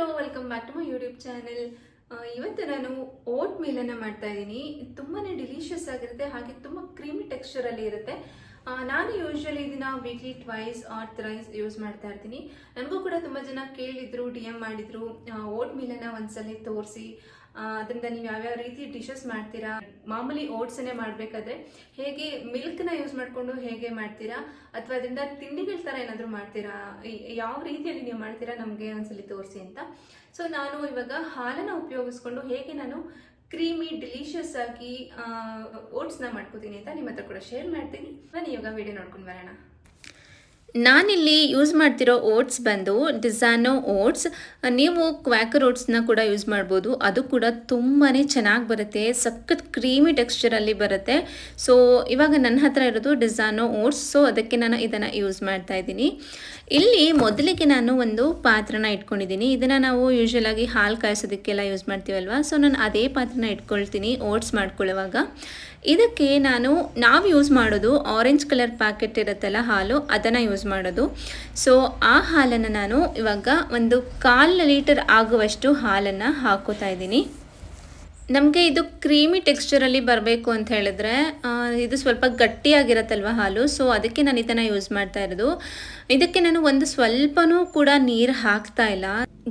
Hello welcome back to my YouTube channel ಇವತ್ತು ನಾನು vote ಮೀಲನ್ನು ಮಾಡ್ತಾ ಇದ್ದೀನಿ. ತುಂಬಾ ಡಿಲಿಷಿಯಸ್ ಆಗಿರುತ್ತೆ, ಹಾಗೆ ತುಂಬ ಕ್ರೀಮಿ ಟೆಕ್ಸ್ಚರಲ್ಲಿ ಇರುತ್ತೆ. ನಾನು ಯೂಶ್ವಲಿ ಇದನ್ನ weekly twice or thrice use ಮಾಡ್ತಾ ಇರ್ತೀನಿ. ನನಗೂ ಕೂಡ ತುಂಬ ಜನ ಕೇಳಿದ್ರು ಡಿ ಎಂ ಮಾಡಿದ್ರು ಓಟ್ ಮೀಲನ್ನು ಒಂದ್ಸಲ ತೋರಿಸಿ. ಅದರಿಂದ ನೀವು ಯಾವ್ಯಾವ ರೀತಿ ಡಿಶಸ್ ಮಾಡ್ತೀರಾ? ಮಾಮೂಲಿ ಓಟ್ಸನ್ನೇ ಮಾಡಬೇಕಾದ್ರೆ ಹೇಗೆ ಮಿಲ್ಕ್ನ ಯೂಸ್ ಮಾಡಿಕೊಂಡು ಹೇಗೆ ಮಾಡ್ತೀರಾ? ಅಥವಾ ಅದರಿಂದ ತಿಂಡಿಗಳ ಥರ ಏನಾದರೂ ಮಾಡ್ತೀರಾ? ಯಾವ ರೀತಿಯಲ್ಲಿ ನೀವು ಮಾಡ್ತೀರಾ? ನಮಗೆ ಒಂದ್ಸಲಿ ತೋರಿಸಿ ಅಂತ. ಸೊ ನಾನು ಇವಾಗ ಹಾಲನ್ನು ಉಪಯೋಗಿಸ್ಕೊಂಡು ಹೇಗೆ ನಾನು ಕ್ರೀಮಿ ಡಿಲಿಷಿಯಸ್ ಆಗಿ ಓಟ್ಸ್ನ ಮಾಡ್ಕೋತೀನಿ ಅಂತ ನಿಮ್ಮ ಹತ್ರ ಕೂಡ ಶೇರ್ ಮಾಡ್ತೀನಿ. ನಾನು ಇವಾಗ ವಿಡಿಯೋ ನೋಡ್ಕೊಂಡು ಬರೋಣ. ನಾನಿಲ್ಲಿ ಯೂಸ್ ಮಾಡ್ತಿರೋ ಓಟ್ಸ್ ಬಂದು ಡಿಸಾನೋ ಓಟ್ಸ್ ನೀವು ಕ್ವಾಕರ್ ಓಟ್ಸ್ನ ಕೂಡ ಯೂಸ್ ಮಾಡ್ಬೋದು. ಅದು ಕೂಡ ತುಂಬಾ ಚೆನ್ನಾಗಿ ಬರುತ್ತೆ. ಸಖತ್ ಕ್ರೀಮಿ ಟೆಕ್ಸ್ಚರಲ್ಲಿ ಬರುತ್ತೆ. ಸೊ ಇವಾಗ ನನ್ನ ಹತ್ರ ಇರೋದು ಡಿಸಾನೋ ಓಟ್ಸ್ ಸೊ ಅದಕ್ಕೆ ನಾನು ಇದನ್ನು ಯೂಸ್ ಮಾಡ್ತಾ ಇದ್ದೀನಿ. ಇಲ್ಲಿ ಮೊದಲಿಗೆ ನಾನು ಒಂದು ಪಾತ್ರನ ಇಟ್ಕೊಂಡಿದ್ದೀನಿ. ಇದನ್ನು ನಾವು ಯೂಶ್ವಲ್ ಆಗಿ ಹಾಲು ಕಾಯಿಸೋದಕ್ಕೆಲ್ಲ ಯೂಸ್ ಮಾಡ್ತೀವಲ್ವ? ಸೊ ನಾನು ಅದೇ ಪಾತ್ರನ ಇಟ್ಕೊಳ್ತೀನಿ ಓಟ್ಸ್ ಮಾಡ್ಕೊಳ್ಳುವಾಗ. ಇದಕ್ಕೆ ನಾನು ನಾವು ಯೂಸ್ ಮಾಡೋದು ಆರೆಂಜ್ ಕಲರ್ ಪ್ಯಾಕೆಟ್ ಇರುತ್ತಲ್ಲ ಹಾಲು, ಅದನ್ನು ಯೂಸ್ ಮಾಡೋದು. ಸೊ ಆ ಹಾಲನ್ನು ನಾನು ಇವಾಗ ಒಂದು ಕಾಲು ಲೀಟರ್ ಆಗುವಷ್ಟು ಹಾಲನ್ನು ಹಾಕೋತಾ ಇದ್ದೀನಿ. ನಮಗೆ ಇದು ಕ್ರೀಮಿ ಟೆಕ್ಸ್ಚರಲ್ಲಿ ಬರಬೇಕು ಅಂತ ಹೇಳಿದ್ರೆ ಇದು ಸ್ವಲ್ಪ ಗಟ್ಟಿಯಾಗಿರತ್ತಲ್ವ ಹಾಲು? ಸೊ ಅದಕ್ಕೆ ನಾನು ಇದನ್ನು ಯೂಸ್ ಮಾಡ್ತಾ ಇರೋದು. ಇದಕ್ಕೆ ನಾನು ಒಂದು ಸ್ವಲ್ಪನೂ ಕೂಡ ನೀರು ಹಾಕ್ತಾ ಇಲ್ಲ.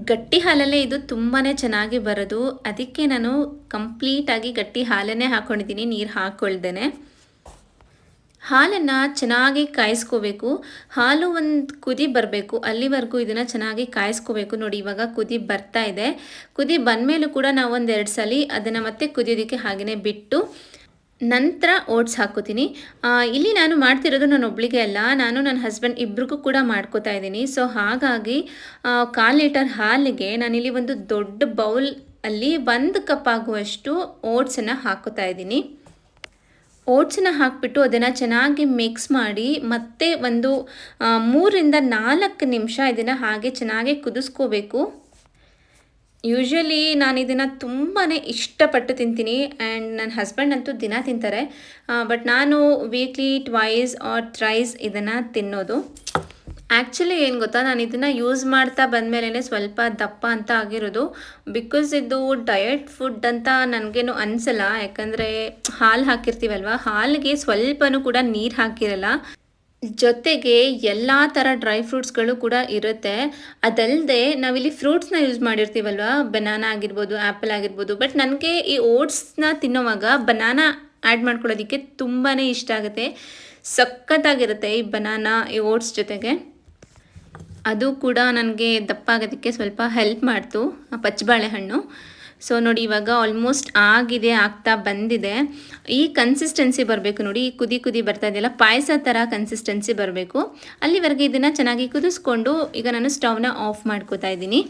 ಗಟ್ಟಿ ಹಾಲಲ್ಲೇ ಇದು ತುಂಬಾ ಚೆನ್ನಾಗಿ ಬರೋದು. ಅದಕ್ಕೆ ನಾನು ಕಂಪ್ಲೀಟಾಗಿ ಗಟ್ಟಿ ಹಾಲನ್ನೇ ಹಾಕ್ಕೊಂಡಿದ್ದೀನಿ ನೀರು ಹಾಕ್ಕೊಳ್ದೇನೆ ಹಾಲನ್ನು ಚೆನ್ನಾಗಿ ಕಾಯಿಸ್ಕೋಬೇಕು. ಹಾಲು ಒಂದು ಕುದಿ ಬರಬೇಕು. ಅಲ್ಲಿವರೆಗೂ ಇದನ್ನು ಚೆನ್ನಾಗಿ ಕಾಯಿಸ್ಕೋಬೇಕು. ನೋಡಿ, ಇವಾಗ ಕುದಿ ಬರ್ತಾ ಇದೆ. ಕುದಿ ಬಂದಮೇಲೂ ಕೂಡ ನಾವು ಒಂದೆರಡು ಸಲ ಅದನ್ನು ಮತ್ತೆ ಕುದಿಯೋದಕ್ಕೆ ಹಾಗೆಯೇ ಬಿಟ್ಟು ನಂತರ ಓಟ್ಸ್ ಹಾಕೋತೀನಿ. ಇಲ್ಲಿ ನಾನು ಮಾಡ್ತಿರೋದು ನಾನು ಒಬ್ಳಿಗೆ ಅಲ್ಲ, ನಾನು ನನ್ನ ಹಸ್ಬೆಂಡ್ ಇಬ್ರಿಗೂ ಕೂಡ ಮಾಡ್ಕೋತಾ ಇದ್ದೀನಿ. ಸೊ ಹಾಗಾಗಿ ಕಾಲು ಲೀಟರ್ ಹಾಲಿಗೆ ನಾನಿಲ್ಲಿ ಒಂದು ದೊಡ್ಡ ಬೌಲ್ ಅಲ್ಲಿ ಒಂದು ಕಪ್ ಆಗುವಷ್ಟು ಓಟ್ಸನ್ನು ಹಾಕೋತಾ ಇದ್ದೀನಿ. ಓಟ್ಸನ್ನ ಹಾಕಿಬಿಟ್ಟು ಅದನ್ನು ಚೆನ್ನಾಗಿ ಮಿಕ್ಸ್ ಮಾಡಿ ಮತ್ತೆ ಒಂದು ಮೂರರಿಂದ ನಾಲ್ಕು ನಿಮಿಷ ಇದನ್ನು ಹಾಗೆ ಚೆನ್ನಾಗಿ ಕುದಿಸ್ಕೋಬೇಕು. ಯೂಶ್ವಲಿ ನಾನು ಇದನ್ನು ತುಂಬಾ ಇಷ್ಟಪಟ್ಟು ತಿಂತೀನಿ ಆ್ಯಂಡ್ ನನ್ನ ಹಸ್ಬೆಂಡ್ ಅಂತೂ ದಿನ ತಿಂತಾರೆ. ಬಟ್ ನಾನು ವೀಕ್ಲಿ ಟ್ವೈಸ್ ಆರ್ ಥ್ರೈಸ್ ಇದನ್ನು ತಿನ್ನೋದು. ಆ್ಯಕ್ಚುಲಿ ಏನು ಗೊತ್ತಾ, ನಾನು ಇದನ್ನು ಯೂಸ್ ಮಾಡ್ತಾ ಬಂದಮೇಲೆ ಸ್ವಲ್ಪ ದಪ್ಪ ಅಂತ ಆಗಿರೋದು. ಬಿಕಾಸ್ ಇದು ಡಯಟ್ ಫುಡ್ ಅಂತ ನನಗೇನು ಅನಿಸಲ್ಲ. ಯಾಕಂದರೆ ಹಾಲು ಹಾಕಿರ್ತೀವಲ್ವ? ಹಾಲಿಗೆ ಸ್ವಲ್ಪನೂ ಕೂಡ ನೀರು ಹಾಕಿರಲ್ಲ. ಜೊತೆಗೆ ಎಲ್ಲ ಥರ ಡ್ರೈ ಫ್ರೂಟ್ಸ್ಗಳು ಕೂಡ ಇರುತ್ತೆ. ಅದಲ್ಲದೆ ನಾವಿಲ್ಲಿ ಫ್ರೂಟ್ಸ್ನ ಯೂಸ್ ಮಾಡಿರ್ತೀವಲ್ವಾ? ಬನಾನಾ ಆಗಿರ್ಬೋದು ಆ್ಯಪಲ್ ಆಗಿರ್ಬೋದು. ಬಟ್ ನನಗೆ ಈ ಓಟ್ಸ್ನ ತಿನ್ನೋವಾಗ ಬನಾನಾ ಆ್ಯಡ್ ಮಾಡ್ಕೊಳ್ಳೋದಕ್ಕೆ ತುಂಬಾ ಇಷ್ಟ ಆಗುತ್ತೆ. ಸಖತ್ತಾಗಿರುತ್ತೆ ಈ ಬನಾನಾ ಈ ಓಟ್ಸ್ ಜೊತೆಗೆ. ಅದು ಕೂಡ ನನಗೆ ದಪ್ಪ ಆಗೋದಕ್ಕೆ ಸ್ವಲ್ಪ ಹೆಲ್ಪ್ ಮಾಡ್ತು ಪಚ್ಚಬಾಳೆಹಣ್ಣು ಸೊ ನೋಡಿ ಇವಾಗ ಆಲ್ಮೋಸ್ಟ್ ಆಗಿದೆ, ಆಗ್ತಾ ಬಂದಿದೆ. ಈ ಕನ್ಸಿಸ್ಟೆನ್ಸಿ ಬರಬೇಕು ನೋಡಿ, ಈ ಕುದಿ ಕುದಿ ಬರ್ತಾ ಇದೆಯಲ್ಲ ಪಾಯಸ ಥರ ಕನ್ಸಿಸ್ಟೆನ್ಸಿ ಬರಬೇಕು. ಅಲ್ಲಿವರೆಗೆ ಇದನ್ನು ಚೆನ್ನಾಗಿ ಕುದಿಸ್ಕೊಂಡು ಈಗ ನಾನು ಸ್ಟವ್ನ ಆಫ್ ಮಾಡ್ಕೋತಾ ಇದ್ದೀನಿ.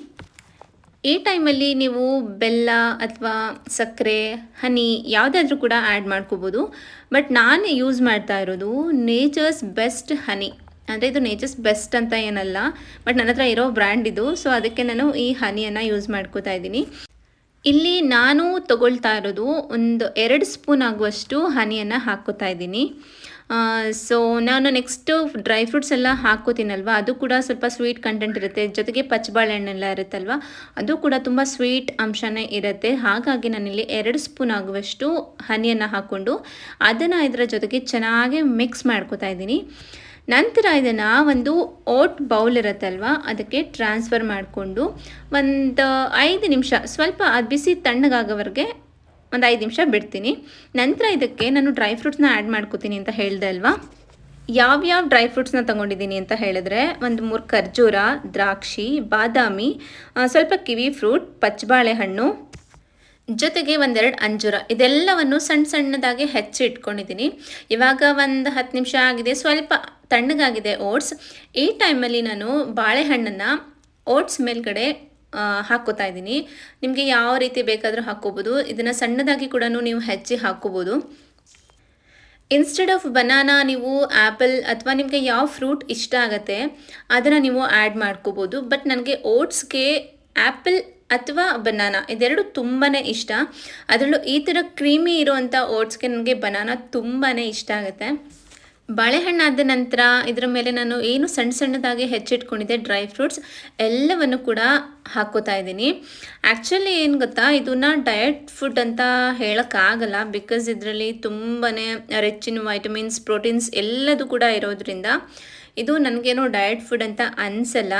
ಈ ಟೈಮಲ್ಲಿ ನೀವು ಬೆಲ್ಲ ಅಥವಾ ಸಕ್ಕರೆ, ಹನಿ ಯಾವುದಾದ್ರೂ ಕೂಡ ಆ್ಯಡ್ ಮಾಡ್ಕೋಬೋದು. ಬಟ್ ನಾನು ಯೂಸ್ ಮಾಡ್ತಾ ಇರೋದು ನೇಚರ್ಸ್ ಬೆಸ್ಟ್ ಹನಿ ಅಂದರೆ ಇದು ನೇಚರ್ಸ್ ಬೆಸ್ಟ್ ಅಂತ ಏನಲ್ಲ ಬಟ್ ನನ್ನ ಹತ್ರ ಇರೋ ಬ್ರ್ಯಾಂಡ್ ಇದು. ಸೊ ಅದಕ್ಕೆ ನಾನು ಈ ಹನಿಯನ್ನು ಯೂಸ್ ಮಾಡ್ಕೋತಾ ಇದ್ದೀನಿ. ಇಲ್ಲಿ ನಾನು ತಗೊಳ್ತಾ ಇರೋದು ಒಂದು ಎರಡು ಸ್ಪೂನ್ ಆಗುವಷ್ಟು ಹನಿಯನ್ನು ಹಾಕೋತಾ ಇದ್ದೀನಿ. ಸೊ ನಾನು ನೆಕ್ಸ್ಟು ಡ್ರೈ ಫ್ರೂಟ್ಸ್ ಎಲ್ಲ ಹಾಕೋತೀನಲ್ವ ಅದು ಕೂಡ ಸ್ವಲ್ಪ ಸ್ವೀಟ್ ಕಂಟೆಂಟ್ ಇರುತ್ತೆ. ಜೊತೆಗೆ ಪಚ್ಚಬಾಳೆಹಣ್ಣೆಲ್ಲ ಇರುತ್ತಲ್ವ? ಅದು ಕೂಡ ತುಂಬ ಸ್ವೀಟ್ ಅಂಶನೇ ಇರುತ್ತೆ. ಹಾಗಾಗಿ ನಾನಿಲ್ಲಿ ಎರಡು ಸ್ಪೂನ್ ಆಗುವಷ್ಟು ಹನಿಯನ್ನು ಹಾಕ್ಕೊಂಡು ಅದನ್ನು ಇದರ ಜೊತೆಗೆ ಚೆನ್ನಾಗಿ ಮಿಕ್ಸ್ ಮಾಡ್ಕೋತಾ ಇದ್ದೀನಿ. ನಂತರ ಇದನ್ನು ಒಂದು ಓಟ್ ಬೌಲ್ ಇರುತ್ತಲ್ವ? ಅದಕ್ಕೆ ಟ್ರಾನ್ಸ್ಫರ್ ಮಾಡಿಕೊಂಡು ಒಂದು ಐದು ನಿಮಿಷ, ಸ್ವಲ್ಪ ಅದು ಬಿಸಿ ತಣ್ಣಗಾಗೋವರೆಗೆ ಒಂದು ಐದು ನಿಮಿಷ ಬಿಡ್ತೀನಿ. ನಂತರ ಇದಕ್ಕೆ ನಾನು ಡ್ರೈ ಫ್ರೂಟ್ಸ್ನ ಆ್ಯಡ್ ಮಾಡ್ಕೋತೀನಿ ಅಂತ ಹೇಳಿದೆ ಅಲ್ವಾ? ಯಾವ್ಯಾವ ಡ್ರೈ ಫ್ರೂಟ್ಸ್ನ ತೊಗೊಂಡಿದ್ದೀನಿ ಅಂತ ಹೇಳಿದ್ರೆ, ಒಂದು ಮೂರು ಖರ್ಜೂರ, ದ್ರಾಕ್ಷಿ, ಬಾದಾಮಿ ಸ್ವಲ್ಪ ಕಿವಿ ಫ್ರೂಟ್ ಪಚ್ಚಬಾಳೆಹಣ್ಣು ಜೊತೆಗೆ ಒಂದೆರಡು ಅಂಜೂರ. ಇದೆಲ್ಲವನ್ನು ಸಣ್ಣ ಸಣ್ಣದಾಗಿ ಹೆಚ್ಚಿ ಇಟ್ಕೊಂಡಿದ್ದೀನಿ ಇವಾಗ ಒಂದು ಹತ್ತು ನಿಮಿಷ ಆಗಿದೆ. ಸ್ವಲ್ಪ ತಣ್ಣಗಾಗಿದೆ ಓಟ್ಸ್. ಈ ಟೈಮಲ್ಲಿ ನಾನು ಬಾಳೆಹಣ್ಣನ್ನು ಓಟ್ಸ್ ಮೇಲ್ಗಡೆ ಹಾಕೋತಾ ಇದ್ದೀನಿ. ನಿಮಗೆ ಯಾವ ರೀತಿ ಬೇಕಾದರೂ ಹಾಕ್ಕೋಬೋದು. ಇದನ್ನು ಸಣ್ಣದಾಗಿ ಕೂಡ ನೀವು ಹೆಚ್ಚಿ ಹಾಕ್ಕೋಬೋದು. ಇನ್ಸ್ಟೆಡ್ ಆಫ್ ಬನಾನಾ ನೀವು ಆ್ಯಪಲ್ ಅಥವಾ ನಿಮಗೆ ಯಾವ ಫ್ರೂಟ್ ಇಷ್ಟ ಆಗುತ್ತೆ, ಅದನ್ನು ನೀವು ಆ್ಯಡ್ ಮಾಡ್ಕೋಬೋದು. ಬಟ್ ನನಗೆ ಓಟ್ಸ್ಗೆ ಆ್ಯಪಲ್ ಅಥವಾ ಬನಾನಾ ಇದೆರಡು ತುಂಬಾ ಇಷ್ಟ. ಅದರಲ್ಲೂ ಈ ಥರ ಕ್ರೀಮಿ ಇರುವಂಥ ಓಟ್ಸ್ಗೆ ನನಗೆ ಬನಾನಾ ತುಂಬಾ ಇಷ್ಟ ಆಗುತ್ತೆ. ಬಾಳೆಹಣ್ಣು ಆದ ನಂತರ ಇದರ ಮೇಲೆ ನಾನು ಏನು ಸಣ್ಣ ಸಣ್ಣದಾಗಿ ಹೆಚ್ಚಿಟ್ಕೊಂಡಿದ್ದೆ ಡ್ರೈ ಫ್ರೂಟ್ಸ್ ಎಲ್ಲವನ್ನು ಕೂಡ ಹಾಕೋತಾ ಇದ್ದೀನಿ. ಆ್ಯಕ್ಚುಲಿ ಏನು ಗೊತ್ತಾ ಇದನ್ನ ಡಯಟ್ ಫುಡ್ ಅಂತ ಹೇಳೋಕ್ಕಾಗಲ್ಲ ಬಿಕಾಸ್ ಇದರಲ್ಲಿ ತುಂಬಾ ರಿಚ್ ಇನ್ ವೈಟಮಿನ್ಸ್ ಪ್ರೋಟೀನ್ಸ್ ಎಲ್ಲದು ಕೂಡ ಇರೋದ್ರಿಂದ ಇದು ನನಗೇನೋ ಡಯಟ್ ಫುಡ್ ಅಂತ ಅನಿಸಲ್ಲ.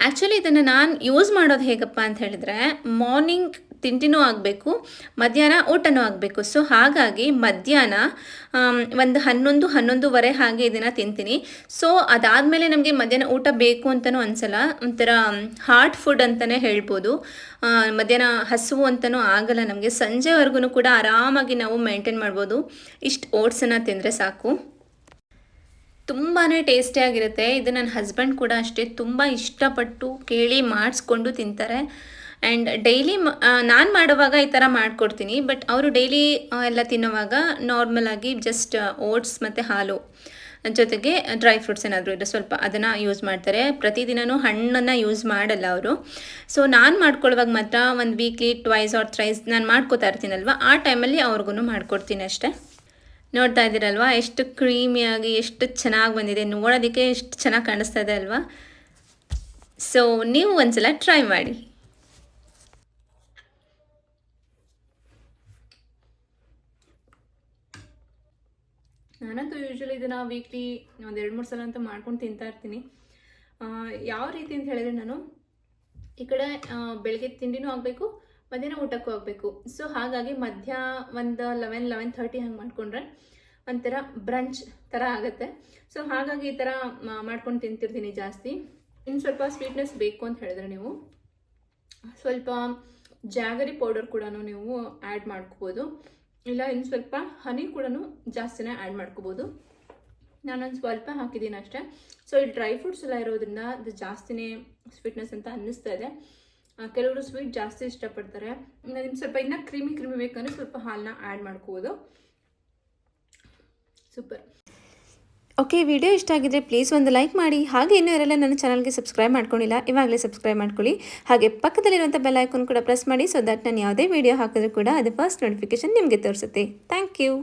ಆ್ಯಕ್ಚುಲಿ ಇದನ್ನು ನಾನು ಯೂಸ್ ಮಾಡೋದು ಹೇಗಪ್ಪ ಅಂತ ಹೇಳಿದರೆ ಮಾರ್ನಿಂಗ್ ತಿಂಡಿನೂ ಆಗಬೇಕು, ಮಧ್ಯಾಹ್ನ ಊಟನೂ ಆಗಬೇಕು. ಸೊ ಹಾಗಾಗಿ ಮಧ್ಯಾಹ್ನ ಒಂದು ಹನ್ನೊಂದು, ಹನ್ನೊಂದುವರೆ ಹಾಗೆ ಇದನ್ನು ತಿಂತೀನಿ. ಸೊ ಅದಾದಮೇಲೆ ನಮಗೆ ಮಧ್ಯಾಹ್ನ ಊಟ ಬೇಕು ಅಂತಲೂ ಅನಿಸಲ್ಲ. ಒಂಥರ ಹಾರ್ಟ್ ಫುಡ್ ಅಂತಲೇ ಹೇಳ್ಬೋದು. ಮಧ್ಯಾಹ್ನ ಹಸುವು ಅಂತಲೂ ಆಗಲ್ಲ ನಮಗೆ. ಸಂಜೆವರೆಗೂ ಕೂಡ ಆರಾಮಾಗಿ ನಾವು ಮೇಂಟೈನ್ ಮಾಡ್ಬೋದು. ಇಷ್ಟು ಓಟ್ಸನ್ನು ತಿಂದರೆ ಸಾಕು. ತುಂಬಾ ಟೇಸ್ಟಿಯಾಗಿರುತ್ತೆ ಇದು ನನ್ನ ಹಸ್ಬೆಂಡ್ ಕೂಡ ಅಷ್ಟೇ. ತುಂಬ ಇಷ್ಟಪಟ್ಟು ಕೇಳಿ ಮಾಡಿಸ್ಕೊಂಡು ತಿಂತಾರೆ. ಆ್ಯಂಡ್ ಡೈಲಿ ನಾನು ಮಾಡುವಾಗ ಈ ಥರ ಮಾಡಿಕೊಡ್ತೀನಿ ಬಟ್ ಅವರು ಡೈಲಿ ಎಲ್ಲ ತಿನ್ನುವಾಗ ನಾರ್ಮಲಾಗಿ ಜಸ್ಟ್ ಓಟ್ಸ್ ಮತ್ತು ಹಾಲು ಜೊತೆಗೆ ಡ್ರೈ ಫ್ರೂಟ್ಸ್ ಏನಾದರೂ ಇದ್ದರೆ ಸ್ವಲ್ಪ ಅದನ್ನು ಯೂಸ್ ಮಾಡ್ತಾರೆ. ಪ್ರತಿದಿನವೂ ಹಣ್ಣನ್ನು ಯೂಸ್ ಮಾಡಲ್ಲ ಅವರು. ಸೊ ನಾನು ಮಾಡ್ಕೊಳ್ಳುವಾಗ ಮಾತ್ರ ಒಂದು ವೀಕ್ಲಿ ಟ್ವೈಸ್ ಆರ್ ಥ್ರೈಸ್ ನಾನು ಮಾಡ್ಕೋತಾ ಇರ್ತೀನಲ್ವ? ಆ ಟೈಮಲ್ಲಿ ಅವ್ರಿಗೂ ಮಾಡ್ಕೊಡ್ತೀನಿ ಅಷ್ಟೇ. ನೋಡ್ತಾ ಇದ್ದೀರಲ್ವಾ? ಎಷ್ಟು ಕ್ರೀಮಿಯಾಗಿ ಎಷ್ಟು ಚೆನ್ನಾಗಿ ಬಂದಿದೆ. ನೋಡೋದಕ್ಕೆ ಎಷ್ಟು ಚೆನ್ನಾಗಿ ಕಾಣಿಸ್ತಾ ಇದೆ ಅಲ್ವಾ? ಸೊ ನೀವು ಒಂದ್ಸಲ ಟ್ರೈ ಮಾಡಿ. ನಾನಂತೂ ಯೂಶ್ವಲಿ ಇದನ್ನು ವೀಕ್ಲಿ ಒಂದು ಎರಡು ಮೂರು ಸಲ ಅಂತೂ ಮಾಡ್ಕೊಂಡು ತಿಂತಾ ಇರ್ತೀನಿ. ಯಾವ ರೀತಿ ಅಂತ ಹೇಳಿದ್ರೆ ನಾನು ಈ ಕಡೆ ಬೆಳಗ್ಗೆ ತಿಂಡಿನೂ ಆಗಬೇಕು, ಮಧ್ಯಾಹ್ನ ಊಟಕ್ಕೂ ಆಗಬೇಕು. ಸೊ ಹಾಗಾಗಿ ಮಧ್ಯ ಒಂದು ಲೆವೆನ್ ಲೆವೆನ್ ಥರ್ಟಿ ಹಂಗೆ ಮಾಡ್ಕೊಂಡ್ರೆ ಒಂಥರ ಬ್ರಂಚ್ ಥರ ಆಗುತ್ತೆ. ಸೊ ಹಾಗಾಗಿ ಈ ಥರ ಮಾಡ್ಕೊಂಡು ತಿಂತಿರ್ತೀನಿ ಜಾಸ್ತಿ. ಇನ್ನು ಸ್ವಲ್ಪ ಸ್ವೀಟ್ನೆಸ್ ಬೇಕು ಅಂತ ಹೇಳಿದ್ರೆ ನೀವು, ಸ್ವಲ್ಪ ಜಾಗರಿ ಪೌಡರ್ ಕೂಡ ನೀವು ಆ್ಯಡ್ ಮಾಡ್ಕೋಬೋದು. ಇಲ್ಲ, ಇನ್ನು ಸ್ವಲ್ಪ ಹನಿ ಕೂಡ ಜಾಸ್ತಿನೇ ಆ್ಯಡ್ ಮಾಡ್ಕೋಬೋದು. ನಾನೊಂದು ಸ್ವಲ್ಪ ಹಾಕಿದ್ದೀನಿ ಅಷ್ಟೇ. ಸೊ ಇಲ್ಲಿ ಡ್ರೈ ಫ್ರೂಟ್ಸ್ ಎಲ್ಲ ಇರೋದ್ರಿಂದ ಅದು ಜಾಸ್ತಿನೇ ಸ್ವೀಟ್ನೆಸ್ ಅಂತ ಅನ್ನಿಸ್ತಾ ಇದೆ. ಕೆಲವರು ಸ್ವೀಟ್ ಜಾಸ್ತಿ ಇಷ್ಟಪಡ್ತಾರೆ. ನಿಮ್ಗೆ ಸ್ವಲ್ಪ ಇನ್ನು ಕ್ರೀಮಿ ಕ್ರೀಮಿ ಬೇಕಂದ್ರೆ ಸ್ವಲ್ಪ ಹಾಲನ್ನ ಆ್ಯಡ್ ಮಾಡ್ಕೋಬೋದು. ಸೂಪರ್ ಓಕೆ, ವಿಡಿಯೋ ಇಷ್ಟ ಆಗಿದ್ರೆ ಪ್ಲೀಸ್ ಒಂದು ಲೈಕ್ ಮಾಡಿ. ಹಾಗೆ ಇನ್ನೂ ಯಾರೆಲ್ಲ ನನ್ನ ಚಾನಲ್ಗೆ ಸಬ್ಸ್ಕ್ರೈಬ್ ಮಾಡ್ಕೊಂಡಿಲ್ಲ, ಇವಾಗಲೇ ಸಬ್ಸ್ಕ್ರೈಬ್ ಮಾಡ್ಕೊಳ್ಳಿ. ಹಾಗೆ ಪಕ್ಕದಲ್ಲಿರುವಂಥ ಬೆಲ್ ಐಕನ್ ಕೂಡ ಪ್ರೆಸ್ ಮಾಡಿ ಸೊ ದಟ್ ನಾನು ಯಾವುದೇ ವಿಡಿಯೋ ಹಾಕಿದ್ರೂ ಕೂಡ ಅದು ಫಸ್ಟ್ ನೋಟಿಫಿಕೇಶನ್ ನಿಮಗೆ ತೋರಿಸುತ್ತೆ. Thank you